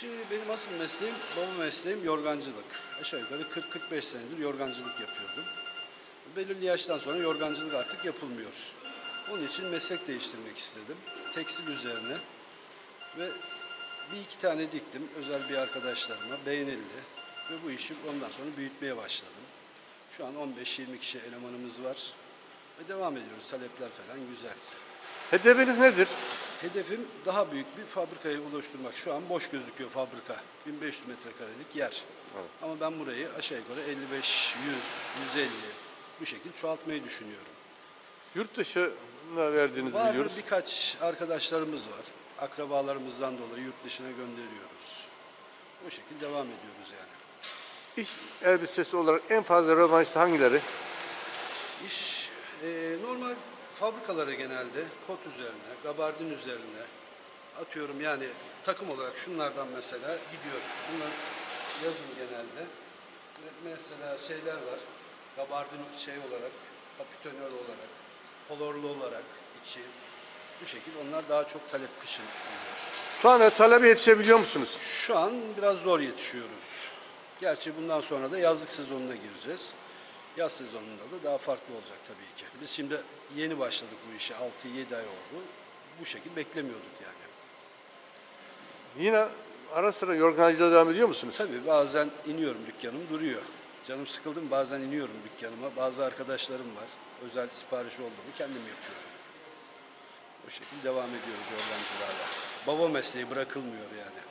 işi benim asıl mesleğim, baba mesleğim yorgancılık. Aşağı yukarı 40-45 senedir yorgancılık yapıyordum. Belirli yaştan sonra yorgancılık artık yapılmıyor. Onun için meslek değiştirmek istedim. Tekstil üzerine ve bir iki tane diktim özel bir arkadaşlarıma beğenildi ve bu işi ondan sonra büyütmeye başladım. Şu an 15-20 kişi elemanımız var ve devam ediyoruz. Talepler falan güzel. Hedefiniz nedir? Hedefim daha büyük bir fabrikayı oluşturmak. Şu an boş gözüküyor fabrika. 1500 metrekarelik yer. Ama ben burayı aşağı yukarı 55, 100, 150 bu şekilde çoğaltmayı düşünüyorum. Yurt dışına verdiğinizi Var biliyoruz. birkaç arkadaşlarımız var. Akrabalarımızdan dolayı yurt dışına gönderiyoruz. Bu şekilde devam ediyoruz yani. İş elbisesi olarak en fazla rövanşlı hangileri? İş e, normal fabrikalara genelde kot üzerine, gabardin üzerine atıyorum yani takım olarak şunlardan mesela gidiyor. Bunlar yazın genelde. Mesela şeyler var. Gabardin şey olarak, kapitönör olarak, polorlu olarak içi. Bu şekilde onlar daha çok talep kışın oluyor. Şu anda talebe yetişebiliyor musunuz? Şu an biraz zor yetişiyoruz. Gerçi bundan sonra da yazlık sezonuna gireceğiz. Yaz sezonunda da daha farklı olacak tabii ki. Biz şimdi yeni başladık bu işe. 6-7 ay oldu. Bu şekilde beklemiyorduk yani. Yine ara sıra yorgancılığa devam ediyor musunuz? Tabii bazen iniyorum dükkanım duruyor. Canım sıkıldım bazen iniyorum dükkanıma. Bazı arkadaşlarım var. Özel sipariş oldu mu kendim yapıyorum. Bu şekilde devam ediyoruz yorgancılarla. Baba mesleği bırakılmıyor yani.